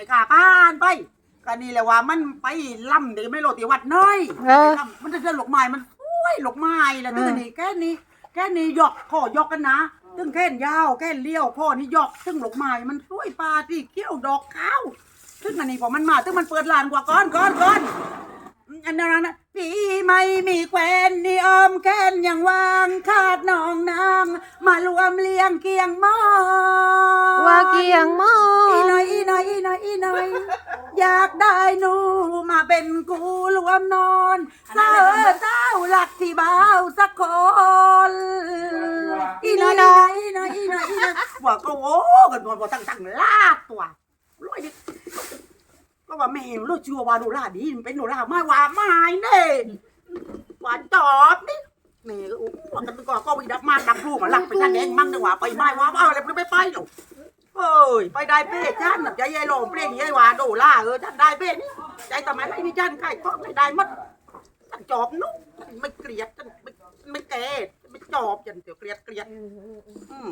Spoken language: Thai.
ไม่กล้าผ่านไปก็นี่แหละว่ามันไปล่ำเดี๋ยวไม่โลติวัดน้อยเออล่ำมันจะเจอหลกไม้มันสวยหลกไม้แล้วตึ้งนี่แค่นี้แค่นี้ยกข้อยกกันนะตึ้งแค่นยาวแค่นเลี้ยวข้อนี่ยกตึ้งหลกไม้มันสวยปลาที่เกี้ยวดอกขาวตึ้งอันนี้พอมันมาตึ้งมันเปิดลานกว่าก้อนก้อนก้อน อันนั้นนะปีไม่มีแควนนี่ออมแค้นยังวางขาดน้องนางมารวมเลี้ยงเกียงหมอว่าเกียงมออีหน่อยอี อยอยากได้หนูมาเป็นกูรวมนอนเจ้าเจ้าหลักที่เบาสักคนอีหน่อยอีหน่อยอีหน่อยอีหน่อยอีหน่อยว่าก็โอ้กันบ่ตั้งตั้งลาดตัวร้อยดิก็ว่าแม่รู้ชัวว่าหนูลาดีมันเป็นหนูลาไม่ว่าไม่เน่ว่าจอบนี่นี่โอ้ว่ากันก็ก็วิดับมาดับลูกมาหลักไปนั่นเองมั่งดีกว่าไปไม่ว่าว่าอะไรไม่ไปหรอก เอ้ยไปได้เป้จันใจยายหลงเปลี่ยนยายหวาโดล่าเออจันได้เป้นี่ใจทำไมไรนี่จันไข่ทอดไม่ได้มัดจันจอบนุ๊กไม่เกลียดจันไม่ไม่แก่ไม่จอบจันเดี๋ยวเกลียดเกลียดอืม